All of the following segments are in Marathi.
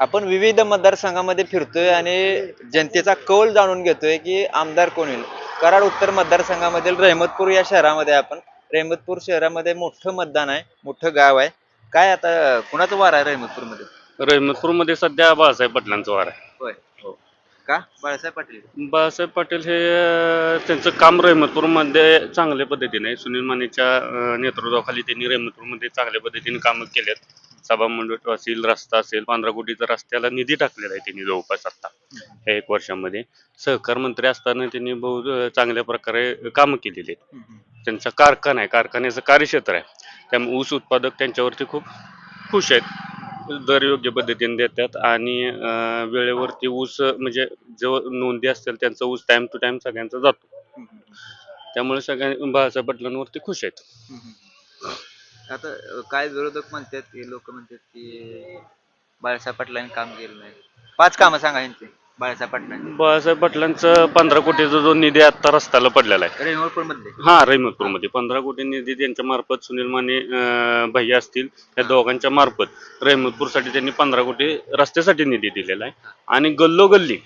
आपण विविध मतदारसंघामध्ये फिरतोय आणि जनतेचा कौल जाणून घेतोय की आमदार कोण होईल? कराड उत्तर मतदारसंघामधील रहमतपूर या शहरामध्ये आपण. रहमतपूर शहरामध्ये मोठं मतदान आहे मोठं गाव आहे. काय आता कुणाचं वार आहे रहमतपूरमध्ये? रहमतपूरमध्ये सध्या बाळासाहेब पाटलांचं वार आहे. होय का? बाळासाहेब पाटील? बाळासाहेब पाटील हे अं, त्यांचं काम रहमतपूरमध्ये चांगल्या पद्धतीने आहे. सुनील मानेच्या अं, नेतृत्वाखाली त्यांनी रहमतपूरमध्ये चांगल्या पद्धतीने कामं केलेत. सभा मंडळ असेल रस्ता असेल पंधरा कोटीचा रस्त्याला निधी टाकलेला आहे त्यांनी जवळपास आता या एक वर्षामध्ये. सहकार मंत्री असताना त्यांनी बहु चांगल्या प्रकारे कामं केलेली आहेत. त्यांचा कारखाना आहे कारखान्याचं कार्यक्षेत्र आहे. त्यामुळे ऊस उत्पादक त्यांच्यावरती खूप खुश आहेत. दर योग्य पद्धतीने देतात आणि वेळेवरती ऊस म्हणजे जो नोंदी असतील त्यांचा ऊस टाइम टू टाइम सगळ्यांचा जातो. त्यामुळे सगळ्या बाळासाहेब पाटलांवरती खुश आहेत. आता काय विरोधक म्हणतात की लोक म्हणतात की बाळासाहेब पाटलांनी काम केलं नाही. पाच कामं सांगा यांची बाळासाहेब पाटलांची. बाळासाहेब पाटलांचं पंधरा कोटीचा जो निधी आता रस्त्याला पडलेला आहे. रेहमतपूर मधले हा रहिमतपूरमध्ये पंधरा कोटी निधी त्यांच्या मार्फत सुनील माने अं, भैया असतील या दोघांच्या मार्फत. रहिमतपूरसाठी त्यांनी पंधरा कोटी रस्त्यासाठी निधी दिलेला आहे. आणि गल्लोगल्ली.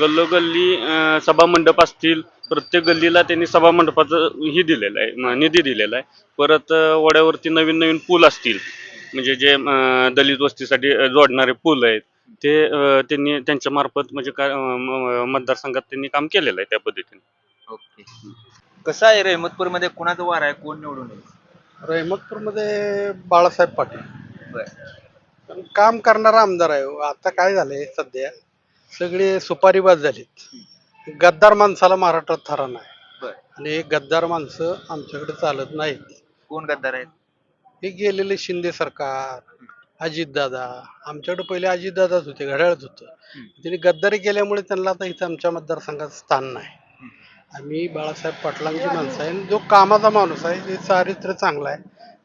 गल्लोगल्ली अं, सभा मंडप असतील प्रत्येक गल्लीला त्यांनी सभा मंडपाचं ही दिलेलं आहे निधी दिलेला आहे. परत वड्यावरती नवीन नवीन पूल असतील. म्हणजे जे दलित वस्तीसाठी जोडणारे पूल आहेत. ते त्यांनी त्यांच्या मार्फत म्हणजे काय मतदारसंघात त्यांनी काम केलेलं आहे त्या पद्धतीने. ओके. कसं आहे रहमतपूरमध्ये कुणाचं वार आहे? कोण निवडून येईल? रहमतपूरमध्ये बाळासाहेब पाटील. काम करणारा आमदार आहे हो. आता काय झालंय सध्या? सगळे सुपारीबाज झालीत. गद्दार माणसाला महाराष्ट्रात थरा नाही. बरं. आणि हे गद्दार माणसं आमच्याकडे चालत नाहीत. कोण गद्दार आहेत? हे गेलेले शिंदे सरकार अजितदादा आमच्याकडे पहिले अजितदादाच होते घड्याळच होतं. त्यांनी गद्दारी केल्यामुळे त्यांना आता इथं आमच्या मतदारसंघात स्थान नाही. आम्ही बाळासाहेब पाटलांची माणसं आहे. आणि जो कामाचा माणूस आहे ते चारित्र्य चांगला आहे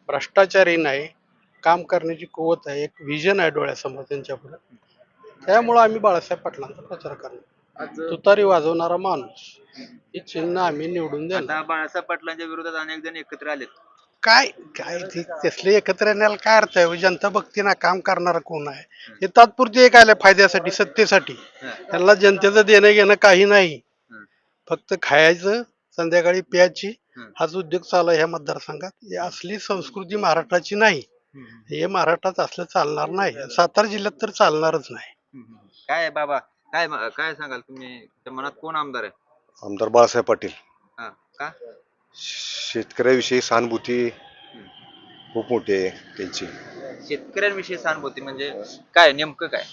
भ्रष्टाचारी नाही काम करण्याची कुवत आहे एक विजन आहे डोळ्यासमोर त्यांच्या पुढे त्यामुळं आम्ही बाळासाहेब पाटलांचा प्रचार करणार. तुतारी वाजवणारा माणूस. हे चिन्ह आम्ही निवडून देणार. आता बाळासाहेब पाटलांच्या विरोधात अनेक जण एकत्र आलेत. काय काय ते तसले एकत्र येण्याला काय अर्थ आहे? जनता बघते ना काम करणारा कोण आहे? हे तात्पुरते एक आले फायद्यासाठी सत्तेसाठी. त्यांना जनतेचं देणं घेणं काही नाही. फक्त खायचं संध्याकाळी प्यायची हं. हाच उद्योग चालू आहे ह्या मतदारसंघात. ही असली संस्कृती महाराष्ट्राची नाही. हे महाराष्ट्रात असलं चालणार नाही. सातारा जिल्ह्यात तर चालणारच नाही. काय आहे बाबा? काय काय सांगाल तुम्ही? तुमच्या मनात कोण आमदार आहे? आमदार बाळासाहेब पाटील. हा का? शेतकऱ्याविषयी सहानुभूती खूप मोठी आहे त्यांची. शेतकऱ्यांविषयी सहानुभूती म्हणजे काय नेमकं काय?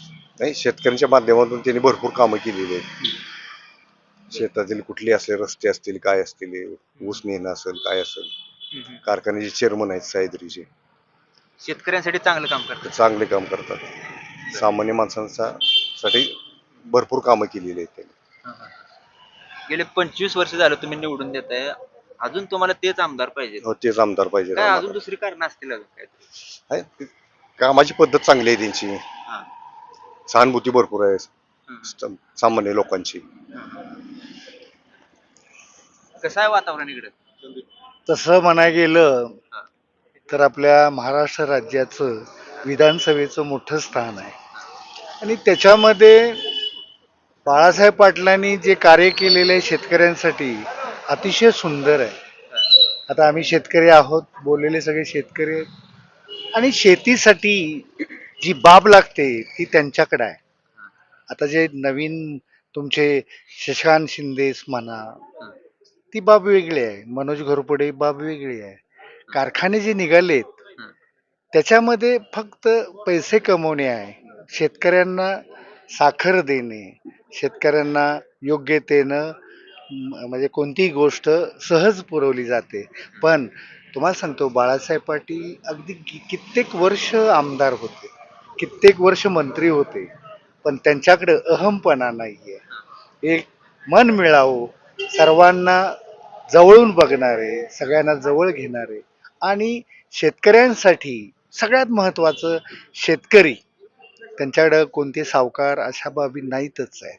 नाही शेतकऱ्यांच्या माध्यमातून त्यांनी भरपूर कामं केलेली आहेत. शेतातील कुठले असले रस्ते असतील काय असतील ऊस नेणं असेल काय असेल. कारखान्याचे चेअरमन आहेत सायद्रीचे शेतकऱ्यांसाठी चांगलं काम करतात. चांगले काम करतात. सामान्य माणसांचा साठी भरपूर कामं केलेली आहेत त्यांनी. गेले पंचवीस वर्ष झालं तुम्ही निवडून देत आहे अजून तुम्हाला तेच आमदार पाहिजे हो तेच आमदार पाहिजे काय अजून दुसरी कारण असतील अजून काय? आहे, ते कामाची पद्धत चांगली आहे त्यांची. हा. सहानुभूती भरपूर आहे. हम्म. सामान्य लोकांची. कसं आहे वातावरण इकडे? तसं म्हणाय गेलं तर आपल्या महाराष्ट्र राज्याचं विधानसभेचं मोठं स्थान आहे. आणि त्याच्यामध्ये बाळासाहेब पाटलांनी जे कार्य केलेले आहे शेतकऱ्यांसाठी अतिशय सुंदर आहे. आता आम्ही शेतकरी आहोत बोललेले सगळे शेतकरी आहेत. आणि शेतीसाठी जी बाब लागते ती त्यांच्याकडे आहे. आता जे नवीन तुमचे शशांक शिंदेस म्हणा ती बाब वेगळी आहे. मनोज घोरपडे बाब वेगळी आहे. कारखाने जे निघालेत त्याच्यामध्ये फक्त पैसे कमवणे आहे. शेतकऱ्यांना साखर देणे शेतकऱ्यांना योग्यतेनं म्हणजे कोणतीही गोष्ट सहज पुरवली जाते. पण तुम्हाला सांगतो बाळासाहेब पाटील अगदी कि- कित्येक वर्ष आमदार होते. कित्येक वर्ष मंत्री होते. पण त्यांच्याकडे अहमपणा नाही आहे एक मन मिळावं सर्वांना जवळून बघणारे सगळ्यांना जवळ घेणारे आणि शेतकऱ्यांसाठी सगळ्यात महत्त्वाचं शेतकरी. त्यांच्याकडं कोणते सावकार अशा बाबी नाहीतच आहे.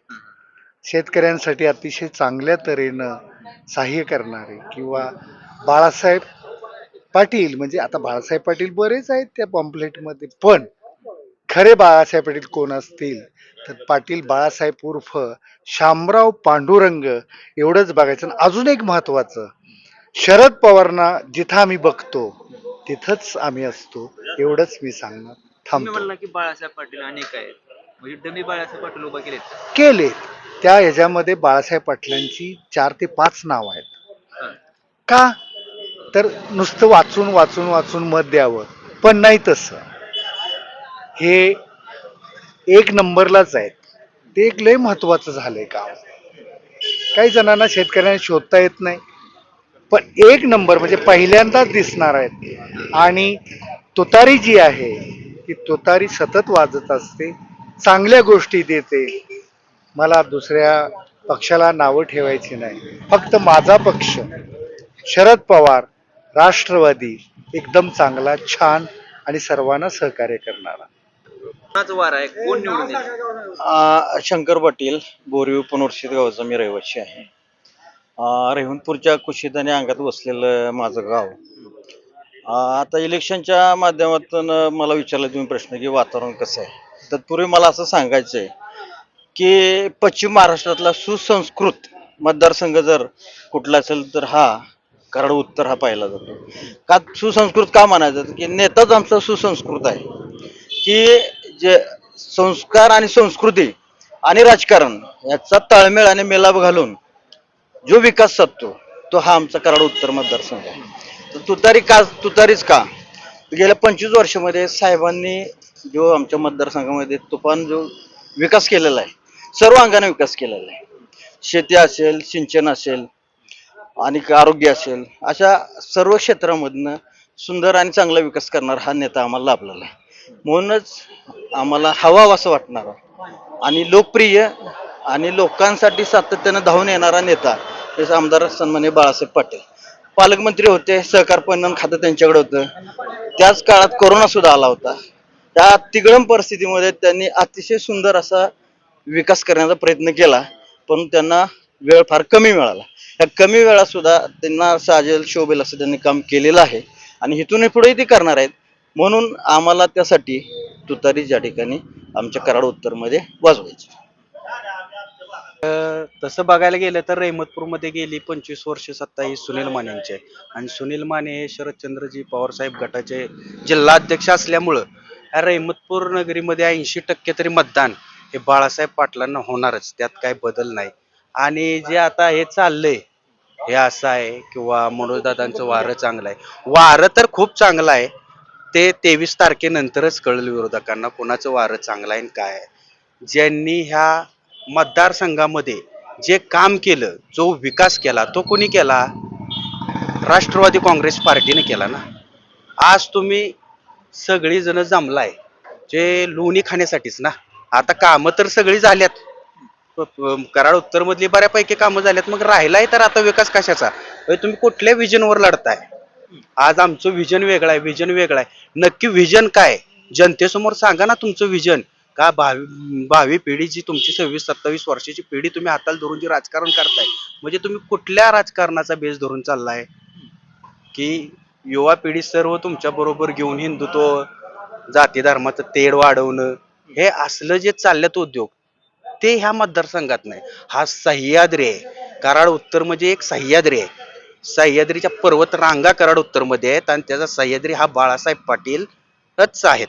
शेतकऱ्यांसाठी अतिशय चांगल्या तऱ्हेनं सहाय्य करणारे किंवा बाळासाहेब पाटील म्हणजे आता बाळासाहेब पाटील बरेच आहेत त्या पॉम्पलेटमध्ये पण खरे बाळासाहेब पाटील कोण असतील? तर पाटील बाळासाहेब उर्फ शामराव पांडुरंग एवढंच बघायचं. आणि अजून एक महत्वाचं शरद पवारना जिथं आम्ही बघतो तिथंच आम्ही असतो एवढंच मी सांगणार. तुम्ही थांबतो म्हणला की बाळासाहेब पाटील अनेक आहेत. म्हणजे डमी बाळासाहेब पाटील उभा केलेत? केले त्या ह्याच्यामध्ये बाळासाहेब पाटलांची चार ते पाच नाव आहेत. का? तर नुसतं वाचून वाचून वाचून मत द्यावं. पण नाही तसं. हे एक नंबरलाच आहेत. ते एक लय महत्वाचं झालंय काम. काही जणांना शेतकऱ्यांना शोधता येत नाही. पण एक नंबर म्हणजे पहिल्यांदाच दिसणार आहेत. आणि तुतारी जी आहे ती तुतारी सतत वाजत असते चांगल्या गोष्टी देते. मला दुसऱ्या पक्षाला नावं ठेवायची नाही. फक्त माझा पक्ष शरद पवार राष्ट्रवादी एकदम चांगला छान आणि सर्वांना सहकार्य करणारा. कोणाचं वार आहे? कोण निवडून येईल? आ, शंकर पाटील बोरिव पुनर्षित गावचा मी रहिवासी आहे. आ, रेहनपूरच्या कुशीत आणि अंगात वसलेलं माझं गाव आता इलेक्शनच्या माध्यमातून मला विचारला तुम्ही प्रश्न की वातावरण कसं आहे? तत्पूर्वी मला असं सांगायचं आहे की पश्चिम महाराष्ट्रातला सुसंस्कृत मतदारसंघ जर कुठला असेल तर हा कराड उत्तर हा पाहिला जातो. का सुसंस्कृत का म्हणायचं? की नेताच आमचा सुसंस्कृत आहे. की जे संस्कार आणि संस्कृती आणि राजकारण याचा ताळमेळ आणि मेलाप घालून जो विकास साधतो तो हा आमचा कराड उत्तर मतदारसंघ आहे. तर तुतारी का तुतारीच का? गेल्या पंचवीस वर्षामध्ये साहेबांनी जो आमच्या मतदारसंघामध्ये तुफान जो विकास केलेला आहे सर्व अंगाने विकास केलेला आहे. शेती असेल सिंचन असेल आणि आरोग्य असेल अशा सर्व क्षेत्रामधनं सुंदर आणि चांगला विकास करणारा हा नेता आम्हाला लाभलेला आहे. म्हणूनच आम्हाला हवा असं वाटणार. आणि लोकप्रिय आणि लोकांसाठी सातत्यानं धावून येणारा नेता हे आमदार सन्मान्य बाळासाहेब पाटील. पालकमंत्री होते सहकार पणन खातं त्यांच्याकडे होतं. त्याच काळात कोरोना सुद्धा आला होता. त्या तिगडम परिस्थितीमध्ये त्यांनी अतिशय सुंदर असा विकास करण्याचा प्रयत्न केला पण त्यांना वेळ फार कमी मिळाला. या कमी वेळात सुद्धा त्यांना साजेल शोभेल असं त्यांनी काम केलेलं आहे आणि इथून पुढेही ते करणार आहेत. म्हणून आम्हाला त्यासाठी तुतारी ज्या ठिकाणी आमच्या कराड उत्तरमध्ये वाजवायची. तसं बघायला गेलं तर रेहमतपूरमध्ये गेली पंचवीस वर्ष सत्ता ही सुनील मानेंची आहे. आणि सुनील माने हे शरदचंद्रजी पवारसाहेब गटाचे जिल्हाध्यक्ष असल्यामुळं या नगरीमध्ये ऐंशी टक्के तरी मतदान हे बाळासाहेब पाटलांना होणारच. त्यात काही बदल नाही. आणि जे आता हे चाललंय हे असं आहे किंवा मनोजदादांचं वारं चांगलं आहे. वारं तर खूप चांगलं आहे. ते तेवीस तारखेनंतरच कळलं विरोधकांना कोणाचं वारं चांगलं आहे आणि काय आहे. ज्यांनी ह्या मतदारसंघामध्ये जे काम केलं जो विकास केला तो कोणी केला? राष्ट्रवादी काँग्रेस पार्टीने केला ना. आज तुम्ही सगळीजणं जमलाय. जे लोणी खाण्यासाठीच ना. आता कामं तर सगळी झाल्यात. कराड उत्तरमधली बऱ्यापैकी कामं झाल्यात. मग राहिलाय तर आता विकास कशाचा? तुम्ही कुठल्या विजनवर लढताय? आज आमचं विजन वेगळं आहे विजन वेगळं आहे. नक्की विजन काय? जनतेसमोर सांगा ना तुमचं विजन का भावी भावी पिढी जी तुमची सव्वीस सत्तावीस वर्षाची पिढी तुम्ही हाताला धरून जी राजकारण करताय म्हणजे तुम्ही कुठल्या राजकारणाचा बेस धरून चाललाय? की युवा पिढी सर्व तुमच्या बरोबर घेऊन हिंदुत्व जाती धर्माचं तेढ वाढवणं हे असलं जे चालल्यात उद्योग ते ह्या मतदारसंघात नाही. हा सह्याद्री आहे. कराड उत्तर म्हणजे एक सह्याद्री आहे. सह्याद्रीच्या पर्वत रांगा कराड उत्तरमध्ये आहेत आणि त्याचा सह्याद्री हा बाळासाहेब पाटीलच आहेत.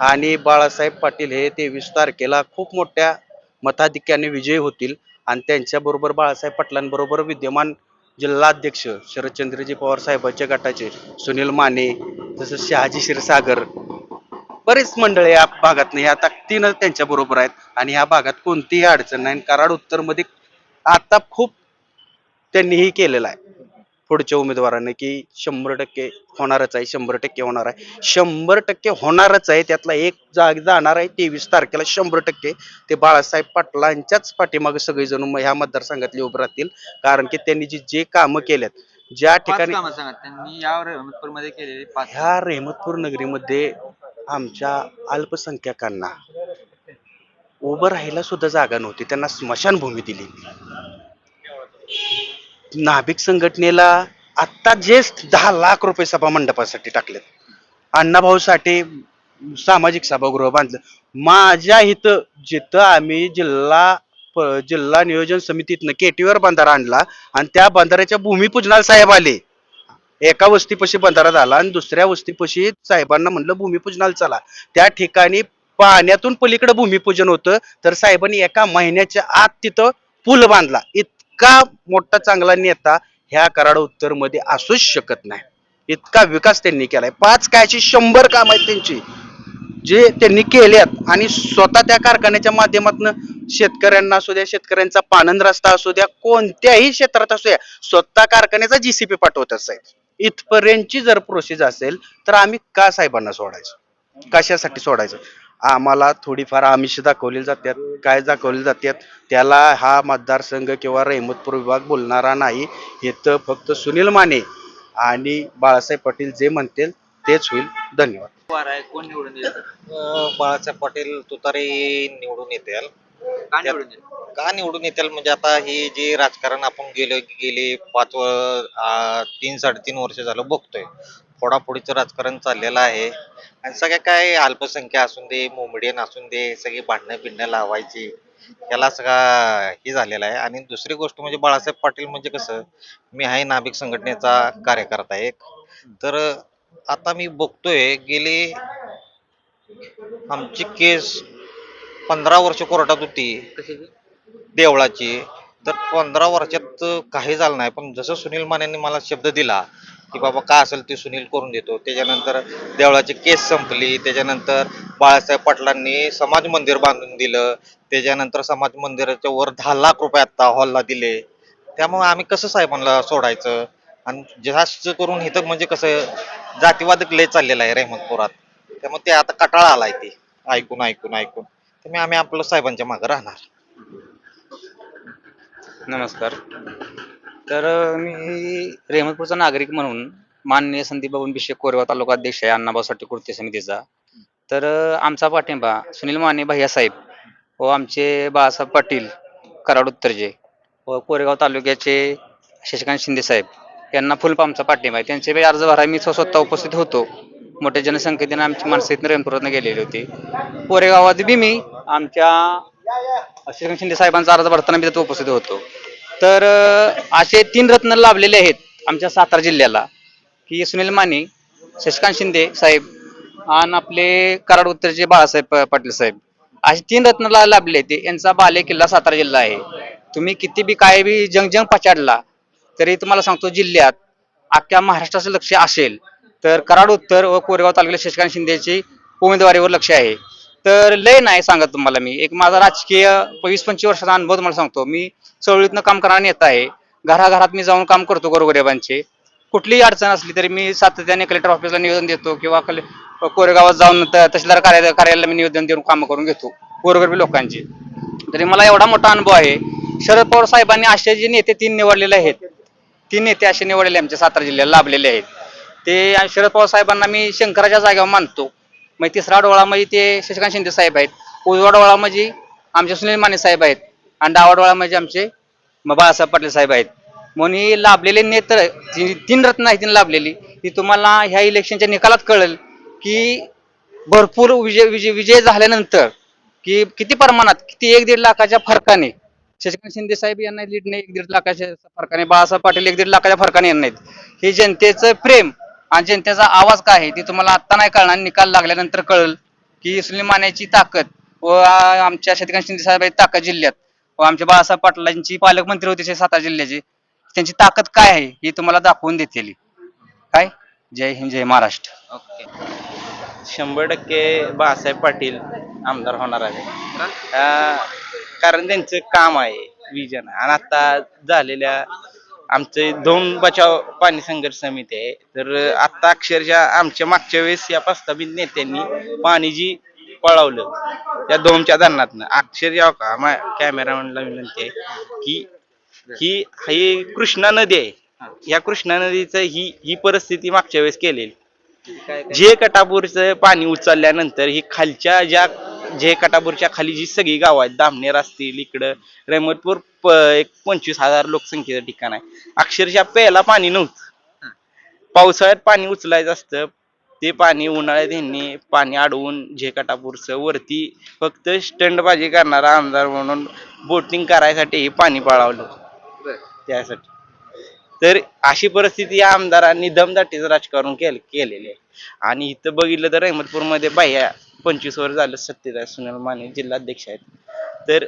आणि बाळासाहेब पाटील हे तेवीस तारखेला खूप मोठ्या मताधिक्याने विजयी होतील. आणि त्यांच्याबरोबर बाळासाहेब पाटलांबरोबर विद्यमान जिल्हाध्यक्ष शरदचंद्रजी पवार साहेबांच्या गटाचे सुनील माने जसं शहाजी क्षीरसागर बरेच मंडळी या भागात या ताकदीनं त्यांच्या बरोबर आहेत. आणि ह्या भागात कोणतीही अडचण नाही. आणि कराड उत्तरमध्ये आता खूप त्यांनी ही केलेलं आहे. पुढच्या उमेदवारांनी की शंभर टक्के होणारच आहे शंभर टक्के होणार आहे. शंभर टक्के होणारच आहे त्यातला एक जाग जाणार आहे तेवीस तारखेला शंभर टक्के. ते बाळासाहेब पाटलांच्याच पाठीमागे सगळेजण ह्या मतदारसंघातले उभे राहतील. कारण की त्यांनी जी जे कामं केल्यात ज्या ठिकाणी ह्या रेहमतपूर नगरीमध्ये आमच्या अल्पसंख्याकांना उभं राहायला सुद्धा जागा नव्हती. त्यांना स्मशानभूमी दिली. नाभिक संघटनेला आत्ता जे दहा लाख रुपये सभा मंडपासाठी टाकलेत. अण्णाभाऊ साठे सामाजिक सभागृह बांधलं. माझ्या इथं जिथं आम्ही जिल्हा प- जिल्हा नियोजन समितीतनं केटीवर बंधारा आणला आणि त्या बंधाऱ्याच्या भूमिपूजनाला साहेब आले. एका वस्तीपाशी बंधारा झाला आणि दुसऱ्या वस्तीपाशी साहेबांना म्हणलं भूमिपूजनाला चला. त्या ठिकाणी पाण्यातून पलीकडे भूमिपूजन होतं. तर साहेबांनी एका महिन्याच्या आत तिथं पूल बांधला. इतका मोठा चांगला नेता ह्या कराड उत्तरमध्ये असूच शकत नाही. इतका विकास त्यांनी केलाय. पाच कायची शंभर काम आहेत त्यांची. जे त्यांनी केल्यात आणि स्वतः त्या कारखान्याच्या माध्यमातून शेतकऱ्यांना असू द्या शेतकऱ्यांचा पानंद रस्ता असू द्या कोणत्याही क्षेत्रात असू द्या स्वतः कारखान्याचा जीसीपी पाठवत असेल इथपर्यंतची जर प्रोसेस असेल तर आम्ही का साहेबांना सोडायचं? कशासाठी सोडायचं? आम्हाला थोडीफार आमिष दाखवली जातात काय दाखवली जातात त्याला हा मतदारसंघ किंवा रहमतपूर विभाग बोलणारा नाही. इथं फक्त सुनील माने आणि बाळासाहेब पाटील जे म्हणतील तेच होईल. धन्यवाद. कोण निवडून येईल? बाळासाहेब पाटील तुतारे निवडून येतील. का निवडून येईल? का निवडून येतील? म्हणजे आता हे जे राजकारण आपण गेलो गेले पाच आ, तीन साडेतीन वर्ष झालं बघतोय. फोडाफोडीचं राजकारण चाललेलं आहे. आणि सगळ्या काय अल्पसंख्या असून दे मोमेडियन असून दे सगळी भांडणं बिंडणं लावायची याला सगळा हे झालेला आहे. आणि दुसरी गोष्ट म्हणजे बाळासाहेब पाटील म्हणजे कसं मी आहे नाभिक संघटनेचा कार्यकर्ता एक. तर आता मी बघतोय गेले आमची केस पंधरा वर्ष कोर्टात होती. देवळाची. तर पंधरा वर्षात काही झालं नाही. पण जसं सुनील मानेंनी मला शब्द दिला की बाबा काय असेल ते सुनील करून देतो. त्याच्यानंतर देवळाची केस संपली. त्याच्यानंतर बाळासाहेब पाटलांनी समाज मंदिर बांधून दिलं. त्याच्यानंतर समाज मंदिराच्या वर दहा लाख रुपये आता हॉलला दिले. त्यामुळे आम्ही कसं साहेबांना सोडायचं? आणि जास्त करून इथं म्हणजे कसं जातीवादक लय चाललेला आहे रेहमतपुरात. त्यामुळे ते आता कटाळा आलाय ते. ऐकून ऐकून ऐकून. त्यामुळे आम्ही आपलं साहेबांच्या मागे राहणार. नमस्कार. तर मी रेहमतपूरचा नागरिक म्हणून माननीय संदीप बाबून बिशे कोरेगाव तालुका अध्यक्ष आहे अण्णाभाऊ साठे कृती समितीचा. तर आमचा पाठिंबा सुनील माने भैया साहेब व आमचे बाळासाहेब पाटील कराड उत्तरजे व कोरेगाव तालुक्याचे शशिकांत शिंदे साहेब यांना फुल पाठिंबा आहे. त्यांचे बी अर्ज भरा मी स्वतः उपस्थित होतो. मोठ्या जनसंख्येने आमची माणसं इथनं गेलेली होती. कोरेगावात बी मी आमच्या शशिकांत शिंदे साहेबांचा अर्ज भरताना मी तिथे उपस्थित होतो. तर असे तीन रत्न लाभलेले आहेत आमच्या सातारा जिल्ह्याला की सुनील माने शशिकांत शिंदे साहेब आणि आपले कराड उत्तरचे बाळासाहेब पाटील साहेब. असे तीन रत्न लाभले ते यांचा बाले किल्ला सातारा जिल्हा आहे. तुम्ही किती बी काय बी जंग जंग पछाडला तरी तुम्हाला सांगतो जिल्ह्यात अख्ख्या महाराष्ट्राचं लक्ष असेल. तर कराड उत्तर व कोरेगाव तालुक्यात शशिकांत शिंदेची उमेदवारीवर लक्ष आहे. तर लय नाही सांगत तुम्हाला मी. एक माझा राजकीय वीस पंचवीस वर्षाचा अनुभव तुम्हाला सांगतो. मी चळवळीतनं काम करणारा नेता आहे. घराघरात मी जाऊन काम करतो गोरगरिबांचे. कुठलीही अडचण असली तरी मी सातत्याने कलेक्टर ऑफिसला निवेदन देतो किंवा कले कोरेगावात जाऊन तहसीलदार कार्यालय कार्यालयाला मी निवेदन देऊन कामं करून घेतो गोरगरिबी लोकांची. तरी मला एवढा मोठा अनुभव आहे. शरद पवार साहेबांनी असे जे नेते तीन निवडलेले आहेत तीन नेते असे निवडलेले आमच्या सातारा जिल्ह्याला लाभलेले आहेत. ते शरद पवार साहेबांना मी शंकराच्या जागेवर मानतो. मग तिसरा डोळा म्हणजे ते शशिकांत शिंदे साहेब आहेत. उजवा डोळा म्हणजे आमचे सुनील माने साहेब आहेत आणि डावा डोळा म्हणजे आमचे बाळासाहेब पाटील साहेब आहेत. म्हणून ही लाभलेले नेत्र तीन रत्न आहेत तीन लाभलेली. ती तुम्हाला ह्या इलेक्शनच्या निकालात कळेल की भरपूर विजय विजय विजय झाल्यानंतर की किती प्रमाणात किती एक दीड लाखाच्या फरकाने शशिकांत शिंदे साहेब यांना लीडने एक दीड लाखाच्या फरकाने बाळासाहेब पाटील एक दीड लाखाच्या फरकाने यांना आहेत. हे जनतेचं प्रेम आणि जनतेचा आवाज काय आहे ते तुम्हाला आत्ता नाही कळणार निकाल लागल्यानंतर कळेल की सुनील मानेची ताकद व आमच्या शशिकांत शिंदे साहेब ताकद जिल्ह्यात. व आमच्या बाळासाहेब पाटलांची पालकमंत्री होते सातारा जिल्ह्याचे. त्यांची ताकद काय आहे ही तुम्हाला दाखवून देतील. काय? जय हिंद जय महाराष्ट्र. ओके. शंभर टक्के बाळासाहेब पाटील आमदार होणार आहे कारण त्यांचं काम आहे विजन. आणि आता झालेल्या आमचे दोन बचाव पाणी संघर्ष समिती आहे. तर आता अक्षरशः आमच्या मागच्या वेळेस या प्रस्तावित नेत्यांनी पाणी जी पळवलं त्या दोनच्या धरणातनं. अक्षरशः हो का मा कॅमेरामॅनला विनंती आहे की ही ही कृष्णा नदी आहे. या कृष्णा नदीचं ही ही परिस्थिती मागच्या वेळेस केलेली. जे कटापूरचं पाणी उचलल्यानंतर ही खालच्या ज्या जे कटापूरच्या खाली जी सगळी गाव आहेत दामनेर असतील इकडं रहमतपूर प एक पंचवीस हजार लोकसंख्येचं ठिकाण आहे. अक्षरशः प्यायला पाणी नव्हतं. पावसाळ्यात पाणी उचलायचं असतं ते पाणी उन्हाळ्यात यांनी पाणी अडवून झेकाटापूरचं वरती फक्त स्टंटबाजी करणारा आमदार म्हणून बोटिंग करायसाठी हे पाणी पळावलं. त्यासाठी. तर अशी परिस्थिती या आमदारांनी दमदाटीचं राजकारण केलं केलेले आहे. आणि इथं बघितलं तर अहमदपूरमध्ये बाह्या पंचवीस वर झालं सत्तेत आहे सुनील माने जिल्हाध्यक्ष आहेत. तर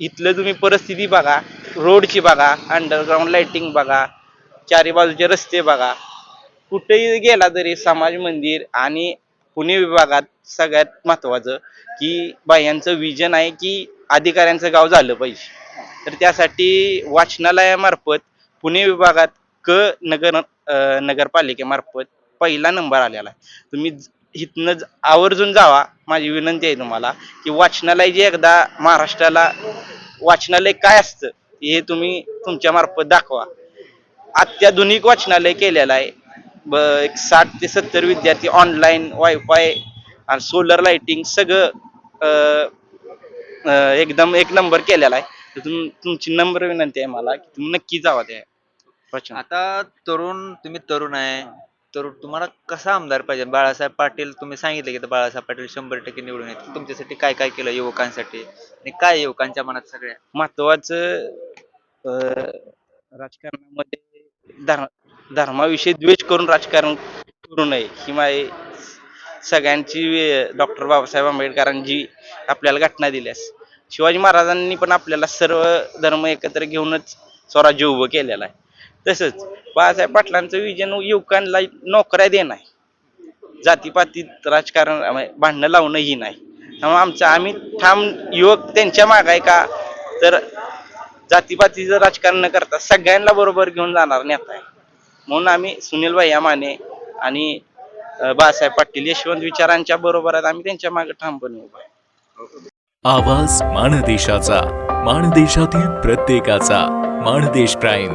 इथलं तुम्ही परिस्थिती बघा रोडची बघा अंडरग्राऊंड लाईटिंग बघा चारी बाजूचे रस्ते बघा कुठेही गेला तरी समाज मंदिर आणि पुणे विभागात सगळ्यात महत्वाचं की बाह्यांचं विजन आहे की अधिकाऱ्यांचं गाव झालं पाहिजे. तर त्यासाठी वाचनालयामार्फत पुणे विभागात क नगर नगरपालिकेमार्फत पहिला नंबर आलेला आहे. तुम्ही इथनं आवर्जून जावा. माझी विनंती आहे तुम्हाला की वाचनालय जे एकदा महाराष्ट्राला वाचनालय काय असतं हे तुम्ही तुमच्या मार्फत दाखवा. अत्याधुनिक वाचनालय केलेलं आहे. ब एक साठ ते सत्तर विद्यार्थी ऑनलाईन वायफाय आणि सोलर लाइटिंग सगळं एकदम एक नंबर केलेला आहे. तुम तुमची नंबर विनंती आहे मला की तुम्ही नक्की जावा त्या आता तरुण तुम्ही तरुण आहे तर तुम्हाला कसा आमदार पाहिजे? बाळासाहेब पाटील तुम्ही सांगितले की आता बाळासाहेब पाटील शंभर टक्के निवडून येतील. तुमच्यासाठी काय काय केलं युवकांसाठी? आणि काय युवकांच्या मनात सगळ्या? महत्वाचं अं, राजकारणामध्ये धर्म धर्माविषयी द्वेष करून राजकारण करू नये. ही माझी सगळ्यांची डॉक्टर बाबासाहेब आंबेडकरांची आपल्याला घटना दिल्यास. शिवाजी महाराजांनी पण आपल्याला सर्व धर्म एकत्र घेऊनच स्वराज्य उभं केलेलं आहे. तसंच बाळासाहेब पाटलांचं विजन युवकांना नोकऱ्या देणं आहे जातीपातीत राजकारण भांडणं लावणं ही नाही. त्यामुळे आमचं आम्ही ठाम युवक त्यांच्या माग आहे का? तर जातीपातीचं राजकारण न करता सगळ्यांना बरोबर घेऊन जाणार नेता आहे. म्हणून आम्ही सुनील भैया माने आणि बाळासाहेब पाटील यशवंत विचारांच्या बरोबर आहेत आम्ही त्यांच्या मागे ठामपणे उभा आहे. आवाज माणदेशाचा माणदेशातील प्रत्येकाचा माणदेश प्राईम.